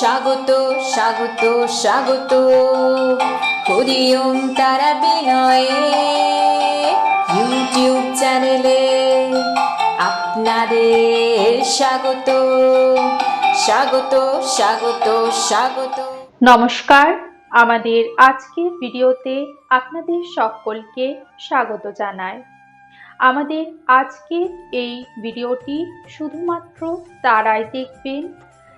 স্বাগত স্বাগত স্বাগত। হরিওম তারা বিনয়ে ইউটিউব চ্যানেলে আপনাদের স্বাগত। স্বাগত স্বাগত স্বাগত। নমস্কার, আমাদের আজকের ভিডিওতে আপনাদের সকলকে স্বাগত জানায় আমাদের আজকের এই ভিডিওটি শুধুমাত্র তারাই দেখবেন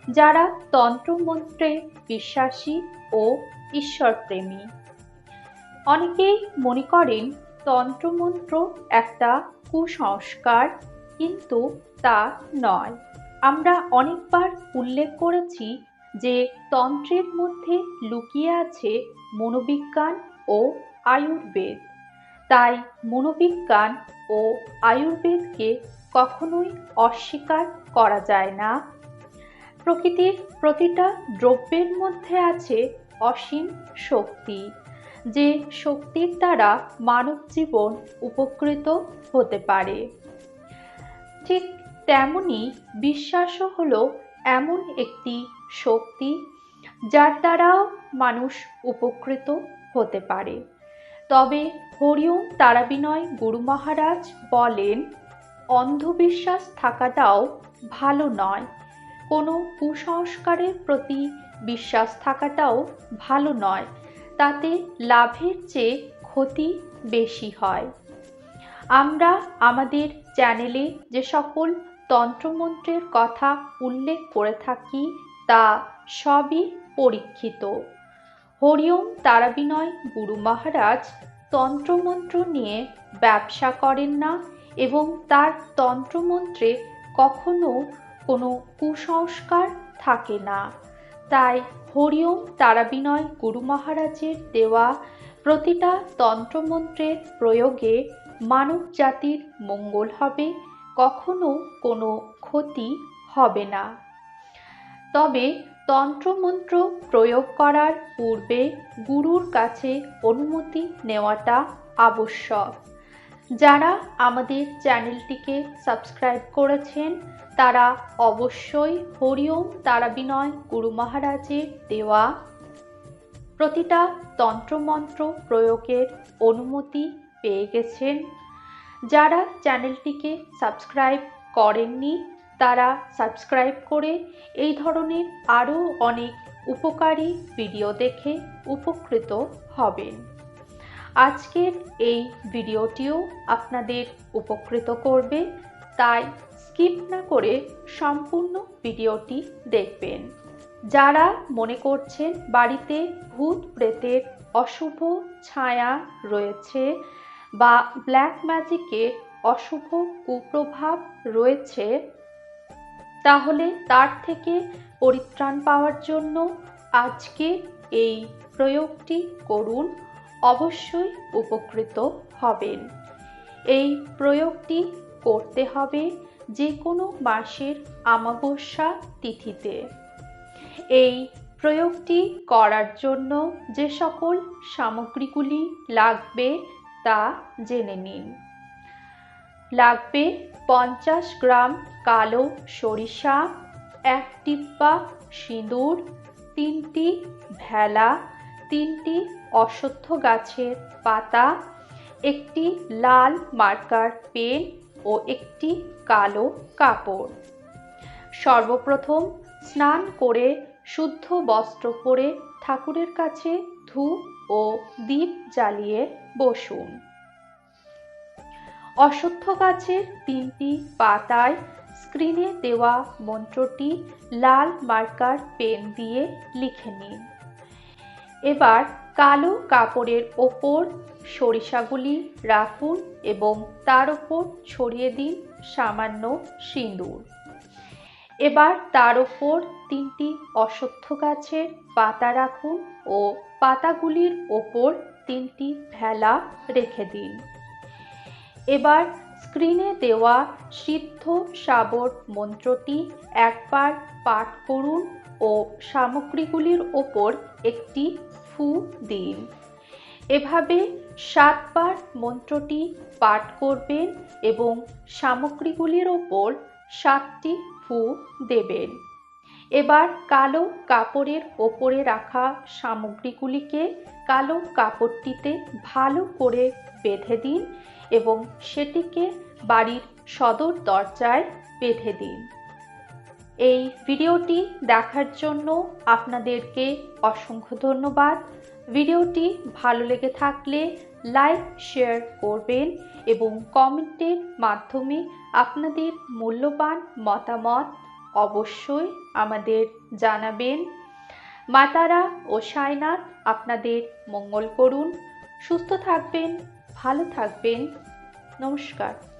যারা তন্ত্রমন্ত্রে বিশ্বাসী ও ঈশ্বরপ্রেমী। অনেকেই মনে করেন তন্ত্রমন্ত্র একটা কুসংস্কার, কিন্তু তা নয়। আমরা অনেকবার উল্লেখ করেছি যে তন্ত্রের মধ্যে লুকিয়ে আছে মনোবিজ্ঞান ও আয়ুর্বেদ। তাই মনোবিজ্ঞান ও আয়ুর্বেদকে কখনোই অস্বীকার করা যায় না। প্রকৃতির প্রতিটা দ্রব্যের মধ্যে আছে অসীম শক্তি, যে শক্তির দ্বারা মানব জীবন উপকৃত হতে পারে। ঠিক তেমনি বিশ্বাসও হলো এমন একটি শক্তি যার দ্বারাও মানুষ উপকৃত হতে পারে। তবে হরিওম তারাবিনয় গুরু মহারাজ বলেন, অন্ধবিশ্বাস থাকাটাও ভালো নয়। কোনো কুসংস্কারের প্রতি বিশ্বাস থাকাটাও ভালো নয়। তাতে লাভের চেয়ে ক্ষতি বেশি হয়। আমরা আমাদের চ্যানেলে যে সকল তন্ত্রমন্ত্রের কথা উল্লেখ করে থাকি, তা সবই পরীক্ষিত। হরিওম তারাবিনয় গুরু মহারাজ তন্ত্রমন্ত্র নিয়ে ব্যবসা করেন না এবং তার তন্ত্রমন্ত্রে কখনো কোনো কুসংস্কার থাকে না। তাই হরিওম তারাবিনয় গুরু মহারাজের দেওয়া প্রতিটা তন্ত্রমন্ত্রের প্রয়োগে মানব জাতির মঙ্গল হবে, কখনো কোনো ক্ষতি হবে না। তবে তন্ত্রমন্ত্র প্রয়োগ করার পূর্বে গুরুর কাছে অনুমতি নেওয়াটা আবশ্যক। যারা আমাদের চ্যানেলটিকে সাবস্ক্রাইব করেছেন, তারা অবশ্যই হরিওম তারাবিনয় গুরু মহারাজের দেওয়া প্রতিটা তন্ত্রমন্ত্র প্রয়োগের অনুমতি পেয়ে গেছেন। যারা চ্যানেলটিকে সাবস্ক্রাইব করেননি, তারা সাবস্ক্রাইব করে এই ধরনের আরও অনেক উপকারী ভিডিও দেখে উপকৃত হবেন। আজকের এই ভিডিওটিও আপনাদের উপকৃত করবে, তাই স্কিপ না করে সম্পূর্ণ ভিডিওটি দেখবেন। যারা মনে করছেন বাড়িতে ভূত প্রেতের অশুভ ছায়া রয়েছে বা ব্ল্যাক ম্যাজিকের অশুভ কুপ্রভাব রয়েছে, তাহলে তার থেকে পরিত্রাণ পাওয়ার জন্য আজকে এই প্রয়োগটি করুন। অবশ্যই উপকৃত হবেন। এই প্রয়োগটি করতে হবে যে কোনো মাসের আমাবস্যা তিথিতে। এই প্রয়োগটি করার জন্য যে সকল সামগ্রীগুলি লাগবে তা জেনে নিন। লাগবে পঞ্চাশ গ্রাম কালো সরিষা, এক টিপ্পা সিঁদুর, তিনটি ভেলা তিনটি অশ্বত্থ গাছের পাতা, একটি লাল মার্কার পেন ও একটি কালো কাপড়। সর্বপ্রথম স্নান করে শুদ্ধ বস্ত্র পরে ঠাকুরের কাছে ধূপ ও দীপ জ্বালিয়ে বসুন। অশ্বত্থ গাছের তিনটি পাতায় স্ক্রিনে দেওয়া মন্ত্রটি লাল মার্কার পেন দিয়ে লিখে নিন। এবার কালো কাপড়ের ওপর সরিষাগুলি রাখুন এবং তার ওপর ছড়িয়ে দিন সামান্য সিঁদুর। এবার তার ওপর তিনটি অশ্বত্থ গাছের পাতা রাখুন ও পাতাগুলির ওপর তিনটি ভেলা রেখে দিন। এবার স্ক্রিনে দেওয়া সিদ্ধ সাবর মন্ত্রটি একবার পাঠ করুন ও সামগ্রীগুলির ওপর একটি ফু দিন। এভাবে সাতবার মন্ত্রটি পাঠ করবেন এবং সামগ্রীগুলির ওপর সাতটি ফু দেবেন। এবার কালো কাপড়ের ওপরে রাখা সামগ্রীগুলিকে কালো কাপড়টিতে ভালো করে বেঁধে দিন এবং সেটিকে বাড়ির সদর দরজায় বেঁধে দিন। এই ভিডিওটি দেখার জন্য আপনাদেরকে অসংখ্য ধন্যবাদ। ভিডিওটি ভালো লেগে থাকলে লাইক, শেয়ার করবেন এবং কমেন্টের মাধ্যমে আপনাদের মূল্যবান মতামত অবশ্যই আমাদের জানাবেন। মাতারা ও সায়নাথ আপনাদের মঙ্গল করুন। সুস্থ থাকবেন, ভালো থাকবেন। নমস্কার।